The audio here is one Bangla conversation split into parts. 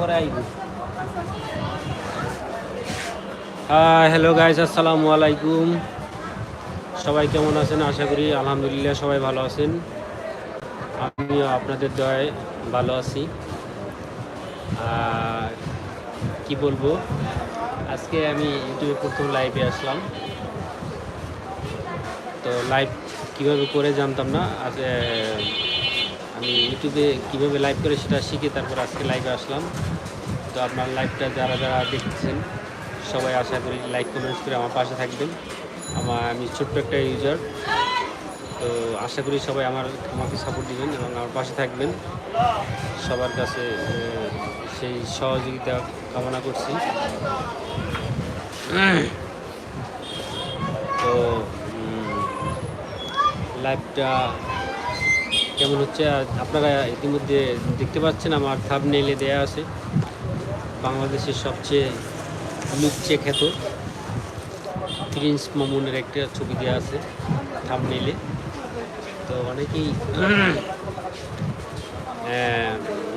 পরে আইব। হ্যালো গাইজ আসসালামু আলাইকুম। সবাই কেমন আছেন? আশা করি আলহামদুলিল্লাহ সবাই ভালো আছেন। আমিও আপনাদের দয়ায় ভালো আছি। আর কি বলব? আজকে আমি ইউটিউবে প্রথম লাইভে আসলাম। তো লাইভ কীভাবে করে জানতাম না? আজ আমি ইউটিউবে কীভাবে লাইভ করে সেটা শিখে তারপর আজকে লাইভে আসলাম। তো আপনার লাইভটা যারা যারা দেখছেন, সবাই আশা করি লাইক কমেন্টস করে আমার পাশে থাকবেন। আমার, আমি ছোট্ট একটা ইউজার তো আশা করি সবাই আমার, আমাকে সাপোর্ট দিবেন এবং আমার পাশে থাকবেন। সবার কাছে সেই সহযোগিতা কামনা করছি। তো লাইভটা কেমন হচ্ছে? আর আপনারা ইতিমধ্যে দেখতে পাচ্ছেন আমার থাব নেলে দেয়া আছে, বাংলাদেশের সবচেয়ে লুকচে খ্যাত প্রিন্স মামুনের একটা ছবি দেওয়া আছে থাব নেলে তো অনেকেই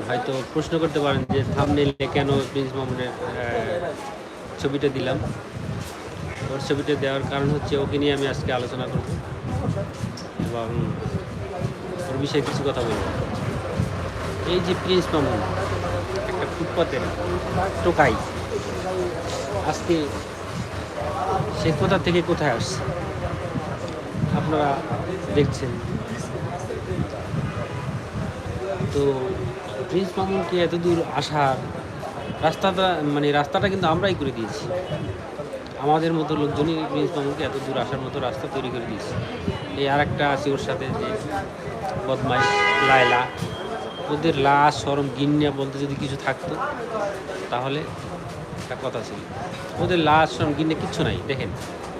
হয়তো প্রশ্ন করতে পারেন যে থাব নেলে কেন প্রিন্স মামুনের ছবিটা দিলাম। ওর ছবিটা দেওয়ার কারণ হচ্ছে ওকে নিয়ে আমি আজকে আলোচনা করব। এবং বিষয়ে কিছু কথা বলব। এই যে প্রিন্স মামুন একটা ফুটপাতের টোকাই, আজকে সে কোথা থেকে কোথায় আসছে? আপনারা দেখছেন। তো প্রিন্স মামুনকে এত দূর আসার রাস্তাটা মানে রাস্তাটা কিন্তু আমরাই করে দিয়েছি। আমাদের মতো লোকজনই প্রিন্স মামুনকে এত দূর আসার মতো রাস্তা তৈরি করে দিয়েছে। এই আর একটা আছে ওর সাথে যে বদমাই লায়লা। ওদের লাশ সরম গিন্নিয়া বলতে যদি কিছু থাকতো, তাহলে একটা কথা ছিল। ওদের লাশ সরম গিন্নে কিচ্ছু নাই, দেখেন।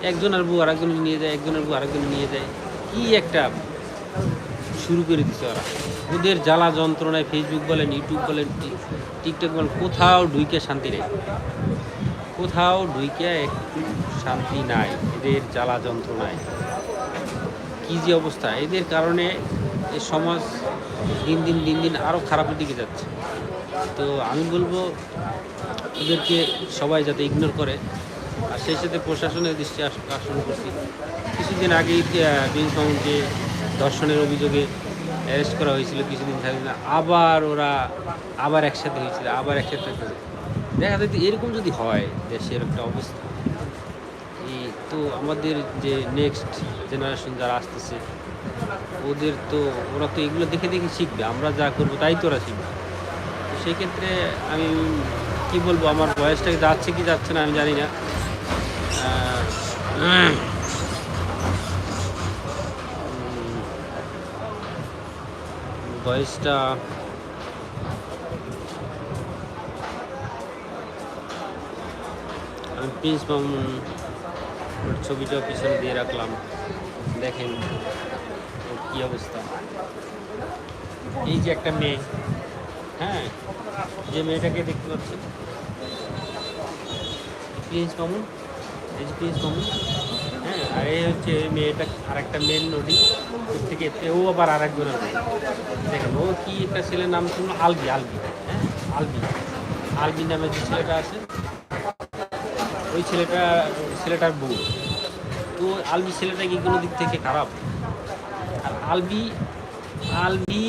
একজনের বউ আরেকজনের নিয়ে যায় একজনের বউ আরেকজনের নিয়ে যায়। কি একটা শুরু করে দিচ্ছে ওরা। ওদের জ্বালা যন্ত্রণায় ফেসবুক বলেন ইউটিউব বলেন টিকটক বলেন, কোথাও ঢুইকে শান্তি নেই। কোথাও ঢুইকে একটু শান্তি নাই, এদের জ্বালা যন্ত্রণায়। কী যে অবস্থা, এদের কারণে এই সমাজ দিন দিন দিন দিন আরও খারাপের দিকে যাচ্ছে। তো আমি বলব, ওদেরকে সবাই যাতে ইগনোর করে। আর সেই সাথে প্রশাসনের দৃষ্টি আকর্ষণ করছি। কিছুদিন আগেই বিন মামুনকে ধর্ষণের অভিযোগে অ্যারেস্ট করা হয়েছিল কিছুদিন থাকে না আবার ওরা আবার একসাথে হয়েছিল, আবার একসাথে থাকতেছে দেখা যায় এরকম যদি হয়, দেশের একটা অবস্থা। এই তো আমাদের যে নেক্সট জেনারেশন যারা আসতেছে ওদের তো, ওরা তো এগুলো দেখে দেখে শিখবে, আমরা যা করব তাই তো ওরা শিখবে। তো সেই ক্ষেত্রে আমি, কি বলব, আমার বয়সটা যাচ্ছে কি যাচ্ছে না আমি জানি না। বয়সটা আমি প্রিন্স মামুন ছবিটা পিছনে দিয়ে রাখলাম, দেখেন। কী অবস্থা? এই যে একটা মেয়ে। হ্যাঁ যে মেয়েটাকে দেখতে পাচ্ছেন প্রিন্স এই যে প্রিন্স মামুন হ্যাঁ আর এই হচ্ছে এই মেয়েটা আর একটা মেন নদী। ওর থেকে ও আবার আর একজনের মেয়ে দেখেন, ও কি একটা ছেলের নাম শুনলো? আলবি আলবি। হ্যাঁ আলবি। আলবি নামে যে ছেলেটা আছে, ওই ছেলেটা, ছেলেটার বউ। তো আলবি ছেলেটা কি কোনো দিক থেকে খারাপ? আলবি আলবি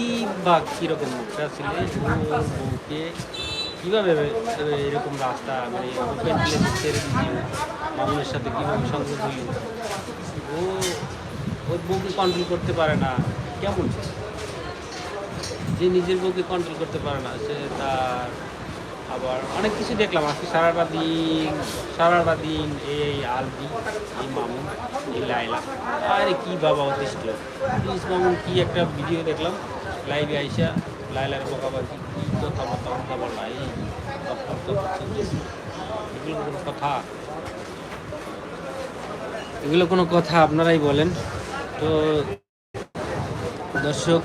বা কীরকম একটা ছেলে? ও ওর বউকে কীভাবে এরকম রাস্তা মানে ওপেন প্লেসে ছেড়ে মামুনের সাথে কীভাবে সংযোগ হইল ও ওর বউকে কন্ট্রোল করতে পারে না। কেমন? যে নিজের বউকে কন্ট্রোল করতে পারে না, সে তার আবার অনেক কিছু দেখলাম। আজকে সারাটা দিন সারাটা দিন এই, আলবি, এই মামুন, এই লাইলা আরে কি বাবা অতিষ্ঠ প্লিজ মামুন কি একটা ভিডিও দেখলাম। লাইভে আইসা লাইলার বকাবাজি, কি কথাবার্তা কথা বলা, এই এগুলো কোনো কথা? এগুলো কোনো কথা আপনারাই বলেন। তো দর্শক,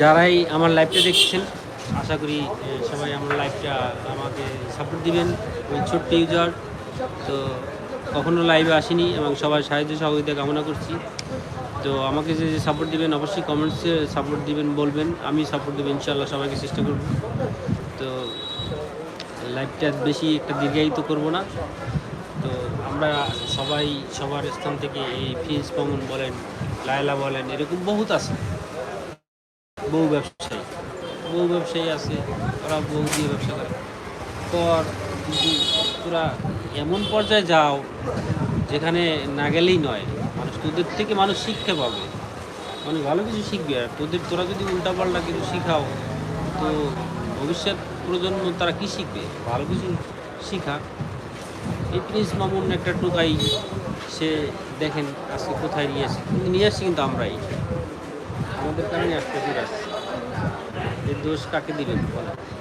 যারাই আমার লাইভটা দেখছেন আশা করি সবাই আমার লাইভটা আমাকে সাপোর্ট দিবেন আমি ছোট্ট ইউজার তো কখনো লাইভে আসিনি এবং সবার সাহায্য সহযোগিতা কামনা করছি। তো আমাকে যে যে সাপোর্ট দিবেন, অবশ্যই কমেন্টসে সাপোর্ট দিবেন, বলবেন। আমি সাপোর্ট দেবো ইনশাল্লাহ সবাইকে চেষ্টা করব। তো লাইভটা বেশি একটা দীর্ঘায়িত করব না। তো আমরা সবাই সবার স্থান থেকে এই ফিজ পমন বলেন, লায়লা বলেন, এরকম বহুত আছে। বহু ব্যবসায়ী। বহু ব্যবসায়ী আছে, ওরা বহু দিয়ে ব্যবসা করে। পর যদি তোরা এমন পর্যায়ে যাও যেখানে না গেলেই নয়, মানুষ তোদের থেকে মানুষ শিক্ষা পাবে। মানে ভালো কিছু শিখবে, আর তোদের, তোরা যদি উল্টাপাল্টা কিছু শিখাও, তো ভবিষ্যৎ প্রজন্ম তারা কি শিখবে? ভালো কিছু শিখা। এই প্রিন্স মামুন একটা টোকাই, সে দেখেন আজকে কোথায় নিয়ে কিন্তু নিয়ে আসছি কিন্তু আমরাই। আমাদের কারণে আজকে আসছে দোষ কাকে দিবেন? বলেন।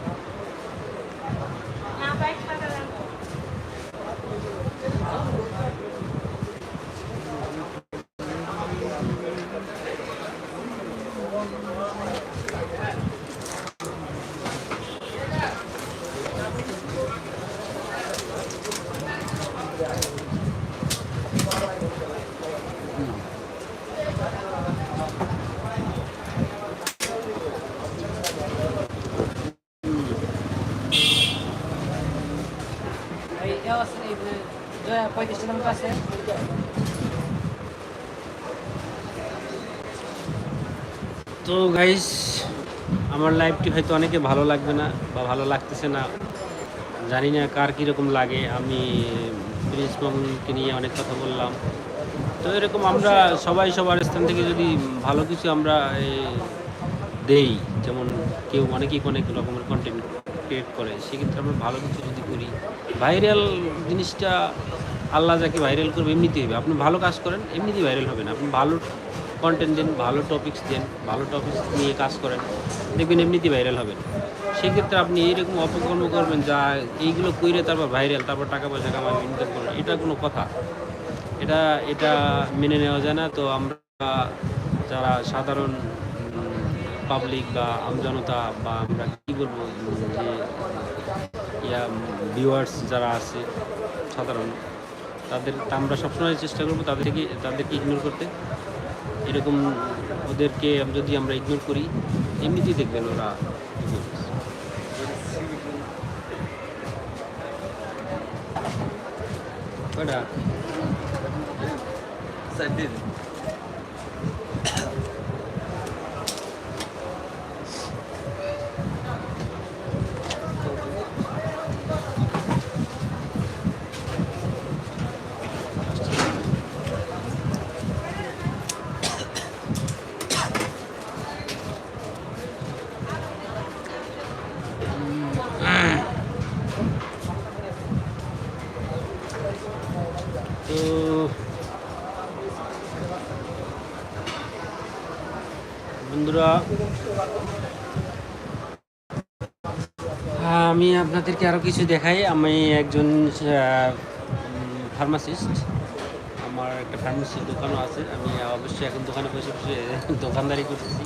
তো গাইস আমার লাইফটি হয়তো অনেকে ভালো লাগবে না বা ভালো লাগতেছে না। জানি না কার কীরকম লাগে। আমি প্রিন্স মামুনকে নিয়ে অনেক কথা বললাম। তো এরকম আমরা সবাই সবার স্থান থেকে যদি ভালো কিছু আমরা দেই, যেমন কেউ অনেকেই অনেক রকমের কন্টেন্ট ক্রিয়েট করে, সেক্ষেত্রে আমরা ভালো কিছু যদি করি। ভাইরাল জিনিসটা আল্লাহ যাকে ভাইরাল করবে এমনিতেই হবে। আপনি ভালো কাজ করেন, এমনিতেই ভাইরাল হবে না। আপনি ভালো কন্টেন্ট দেন, ভালো টপিকস দেন, ভালো টপিক্স নিয়ে কাজ করেন, দেখবেন এমনিতেই ভাইরাল হবেন সেক্ষেত্রে আপনি এইরকম অপকর্ম করবেন, যা এইগুলো কইরে তারপর ভাইরাল তারপর টাকা পয়সা কামাবেন ইনকাম করবেন এটা কোনো কথা। এটা এটা মেনে নেওয়া যায় না। তো আমরা যারা সাধারণ পাবলিক বা আমজনতা বা আমরা কি বলব যে ইয়া ভিউয়ার্স যারা আছে সাধারণ তাদের আমরা সবসময় চেষ্টা করব তাদেরকে তাদেরকে ইগনোর করতে। এরকম ওদেরকে যদি আমরা ইগনোর করি এমনিতেই দেখবেন ওরা কি করবে। কয়টা? তো বন্ধুরা হ্যাঁ, আমি আপনাদেরকে আরও কিছু দেখাই। আমি একজন ফার্মাসিস্ট আমার একটা ফার্মেসির দোকানও আছে। আমি অবশ্যই এখন দোকানে বসে বসে দোকানদারি করতেছি।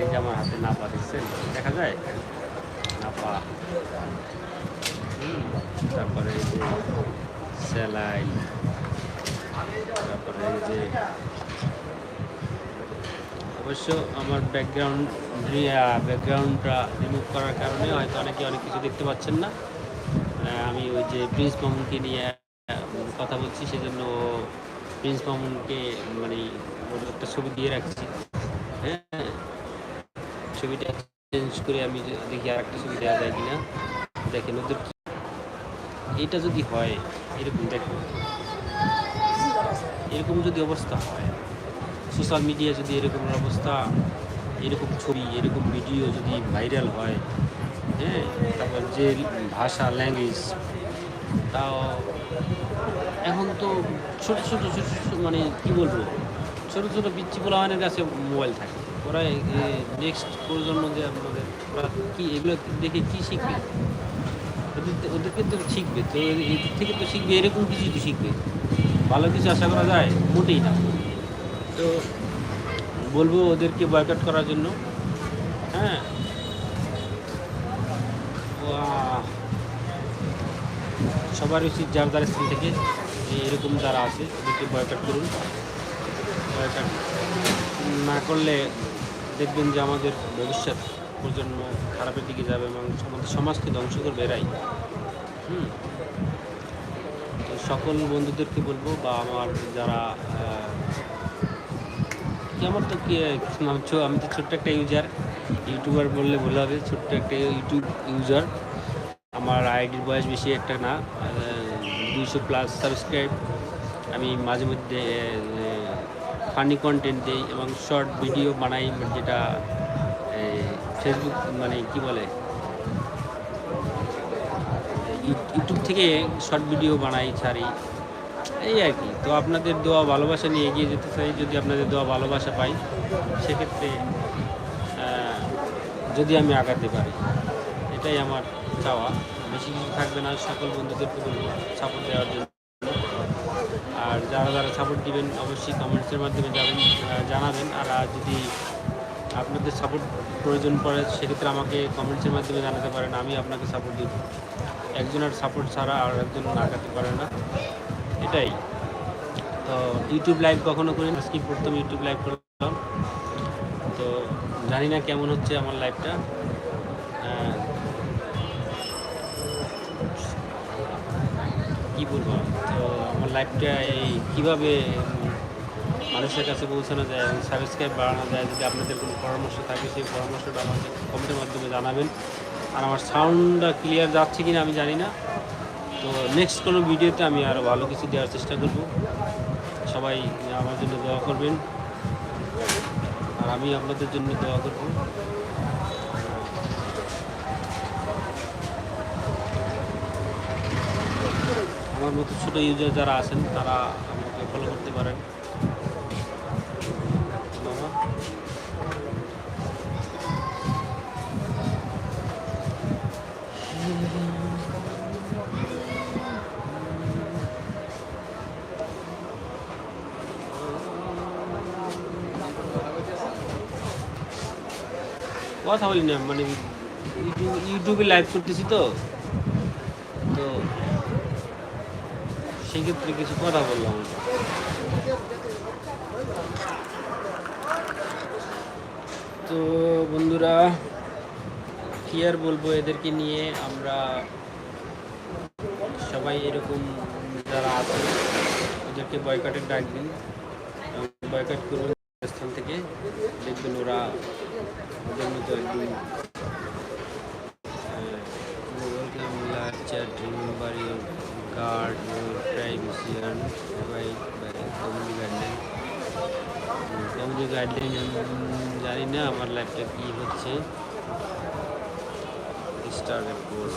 এই যে আমার হাতে নাপা, দেখছেন? দেখা যায়? নাপা। তারপরে এই যে তারপরে এই যে অবশ্য আমার ব্যাকগ্রাউন্ড ব্যাকগ্রাউন্ডটা রিমুভ করার কারণে হয়তো অনেকে অনেক কিছু দেখতে পাচ্ছেন না। আমি ওই যে প্রিন্স মামুনকে নিয়ে কথা বলছি, সেজন্য প্রিন্স মামুনকে মানে একটা ছবি দিয়ে রাখছি। হ্যাঁ ছবিটা চেঞ্জ করে আমি দেখি আর একটা ছবি দেওয়া যায় কিনা। দেখেন ওদের কি এটা যদি হয়, এরকম দেখুন এরকম যদি অবস্থা হয় সোশ্যাল মিডিয়া যদি এরকম অবস্থা, এরকম ছবি, এরকম ভিডিও যদি ভাইরাল হয় হ্যাঁ তারপর যে ভাষা ল্যাঙ্গুয়েজ তাও এখন তো ছোট ছোট ছোট ছোট মানে কী বলব, ছোট ছোট বিচ্ছি পোলাওয়ানের কাছে মোবাইল থাকে। ওরা নেক্সট প্রজন্ম যে আপনাদের ওরা কী এগুলো দেখে কী শিখবে? ওদের ওদেরকে তো শিখবে, তো এর থেকে তো শিখবে, এরকম কিছু তো শিখবে। ভালো কিছু আশা করা যায়, মোটেই না। তো বলব ওদেরকে বয়কট করার জন্য। হ্যাঁ? সবার উচিত যার যার স্থান থেকে এরকম যারা আছে, ওদেরকে বয়কট করুন। বয়কট না করলে দেখবেন যে আমাদের ভবিষ্যৎ প্রজন্ম খারাপের দিকে যাবে এবং আমাদের সমাজকে ধ্বংস করবে এরাই। হুম? তো সকল বন্ধুদেরকে বলব বা আমার যারা আমার তো কি নাম আমি তো ছোট্ট একটা ইউজার ইউটিউবার বললে ভুল হবে, ছোট্ট একটা ইউটিউব ইউজার আমার আইডির বয়স বেশি একটা না দুইশো প্লাস সাবস্ক্রাইব আমি মাঝে মধ্যে ফানি কন্টেন্ট দিই এবং শর্ট ভিডিও বানাই, যেটা ফেসবুক মানে কি বলে, ইউ- ইউটিউব থেকে শর্ট ভিডিও বানাই, ছাড়ি। এই আর কি। তো আপনাদের দোয়া ভালোবাসা নিয়ে এগিয়ে যেতে চাই, যদি আপনাদের দোয়া ভালোবাসা পাই, সেক্ষেত্রে যদি আমি আগাতে পারি। এটাই আমার চাওয়া। বেশি কিছু থাকবে না, সকল বন্ধুদেরকে বলব সাপোর্ট দেওয়ার জন্য। আর যারা যারা সাপোর্ট দিবেন, অবশ্যই কমেন্টসের মাধ্যমে যাবেন জানাবেন। আর আর যদি আপনাদের সাপোর্ট প্রয়োজন পড়ে, সেক্ষেত্রে আমাকে কমেন্টসের মাধ্যমে জানাতে পারেন, আমি আপনাকে সাপোর্ট দিব। একজনের সাপোর্ট ছাড়া আর একজন আগাতে পারে না। এটাই। তো ইউটিউব লাইভ কখনো করি আজকে প্রথম ইউটিউব লাইভ করলাম তো জানি না কেমন হচ্ছে আমার লাইভটা আহ, কি বলব? তো আমার লাইভটা এই কীভাবে মানুষের কাছে পৌঁছানো যায় এবং সাবস্ক্রাইব বাড়ানো যায় যদি আপনাদের কোনো পরামর্শ থাকে সেই পরামর্শটা আমাকে কমেন্টের মাধ্যমে জানাবেন। আর আমার সাউন্ডটা ক্লিয়ার যাচ্ছে কিনা আমি জানি না। তো নেক্সট কোনো ভিডিওতে আমি আরও ভালো কিছু দেওয়ার চেষ্টা করব। সবাই আমার জন্য দোয়া করবেন। আর আমি আপনাদের জন্য দোয়া করব। আমার মতো ছোটো ইউজার যারা আছেন, তারা আমাকে ফলো করতে পারেন। কথা বলি না মানে ইউটিউবে লাইভ করতেছি তো। তো সেক্ষেত্রে কিছু কথা বললাম। তো বন্ধুরা, কি আর বলব এদেরকে নিয়ে আমরা সবাই এরকম যারা আছে, ওদেরকে বয়কাটের ডাক দিন বয়কাট করবেন স্থান থেকে, দেখবেন ওরা guard your privacy and provide by জানি না আমার লাইফটা কী হচ্ছে স্টার্ট করব